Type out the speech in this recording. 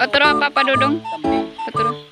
Paturo, Papa Dudong. Kambing.